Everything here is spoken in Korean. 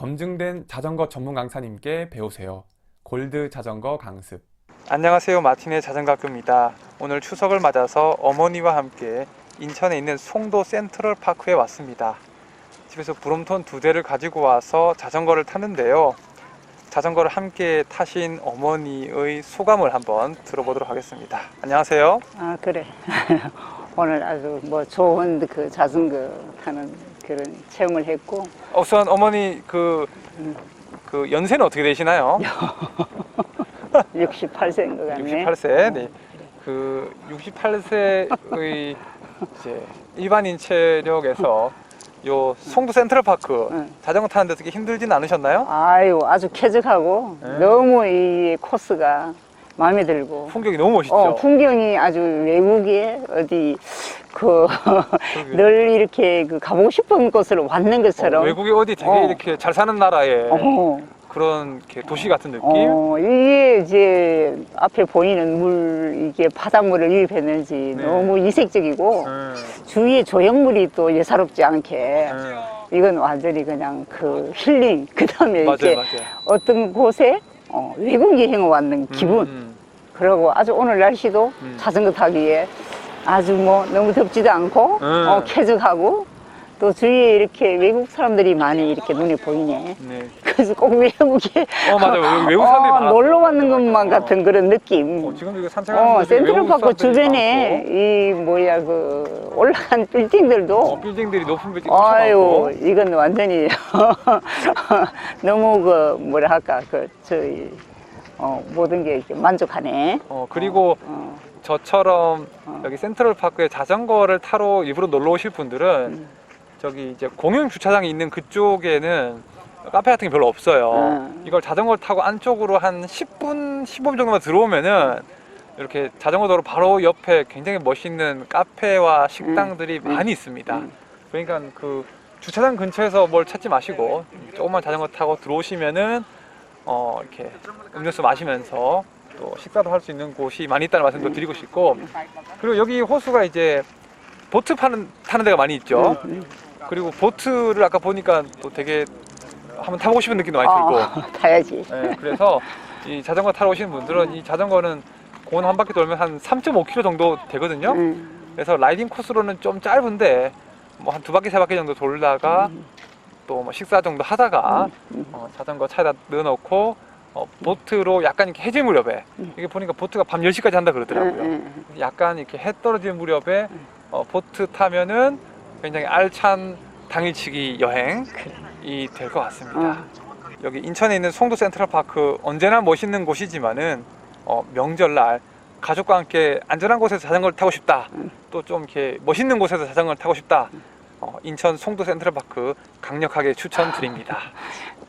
검증된 자전거 전문 강사님께 배우세요. 골드 자전거 강습. 안녕하세요. 마틴의 자전거 학교입니다. 오늘 추석을 맞아서 어머니와 함께 인천에 있는 송도 센트럴 파크에 왔습니다. 집에서 브롬톤 두 대를 가지고 와서 자전거를 탔는데요. 자전거를 함께 타신 어머니의 소감을 한번 들어보도록 하겠습니다. 안녕하세요. 아 그래. 오늘 아주 뭐 좋은 그 자전거 타는 그런 체험을 했고 우선 어머니 그, 음. 그 연세는 어떻게 되시나요? 68세인 것 같네 68세. 네. 그 68세의 이제 일반인 체력에서 요 송도 센트럴파크 응. 자전거 타는데 되게 힘들진 않으셨나요? 아유 아주 쾌적하고 네. 너무 이 코스가 마음에 들고 풍경이 너무 멋있죠. 어, 풍경이 아주 외국에 어디 그 늘 이렇게 그 가보고 싶은 곳으로 왔는 어, 것처럼 외국에 어디 되게 어. 이렇게 잘 사는 나라의 어, 그런 이렇게 도시 같은 느낌. 어, 이게 이제 앞에 보이는 물 이게 바닷물을 유입했는지 네. 너무 이색적이고 음, 주위에 조형물이 또 예사롭지 않게 음. 이건 완전히 그냥 그 힐링 그 다음에 맞아요, 이렇게 맞아요. 어떤 곳에 어, 외국 여행을 왔는 기분 음, 그리고 아주 오늘 날씨도 음. 자전거 타기에 아주 뭐 너무 덥지도 않고 음. 어, 쾌적하고 또 주위에 이렇게 외국 사람들이 많이 이렇게 눈에 보이네 음. 네. 그래서 꼭 외국에 어. 여기 외국 사람들이 어. 놀러 왔는 것만 어. 같은 그런 느낌 어, 지금 이거 산책하는 어, 센트럴 파크 사람들이 주변에 많고, 이 뭐야 그 올라간 빌딩들도 어, 빌딩들이 높은 빌딩 아유. 이건 완전히 너무 그 뭐라 할까 그 저희 어, 모든 게 이렇게 만족하네. 어, 그리고 어, 저처럼 어. 여기 센트럴 파크에 자전거를 타러 일부러 놀러 오실 분들은 음. 저기 이제 공용 주차장이 있는 그쪽에는 카페 같은 게 별로 없어요. 음. 이걸 자전거를 타고 안쪽으로 한 10분, 15분 정도만 들어오면은 이렇게 자전거 도로 바로 옆에 굉장히 멋있는 카페와 식당들이 음. 많이 있습니다. 음. 그러니까 그 주차장 근처에서 뭘 찾지 마시고 조금만 자전거 타고 들어오시면은 어 이렇게 음료수 마시면서 또 식사도 할 수 있는 곳이 많이 있다는 말씀도 드리고 싶고 그리고 여기 호수가 이제 보트 파는 타는 데가 많이 있죠. 음. 그리고 보트를 아까 보니까 또 되게 한번 타보고 싶은 느낌도 많이 들고 어, 타야지. 네, 그래서 이 자전거 타러 오시는 분들은 이 자전거는 공원 한 바퀴 돌면 한 3.5km 정도 되거든요. 음. 그래서 라이딩 코스로는 좀 짧은데 뭐 한 두 바퀴 세 바퀴 정도 돌다가 음. 또 뭐 식사 정도 하다가 음. 어, 자전거 차에다 넣어놓고 어, 보트로 약간 이렇게 해질 무렵에 음. 이게 보니까 보트가 밤 10시까지 한다 그러더라고요. 음, 약간 이렇게 해 떨어지는 무렵에 어, 보트 타면은 굉장히 알찬 당일치기 여행이 될 것 같습니다. 음. 여기 인천에 있는 송도 센트럴 파크 언제나 멋있는 곳이지만은 어, 명절날 가족과 함께 안전한 곳에서 자전거를 타고 싶다. 음. 또좀 이렇게 멋있는 곳에서 자전거를 타고 싶다. 어, 인천 송도 센트럴파크 강력하게 추천드립니다.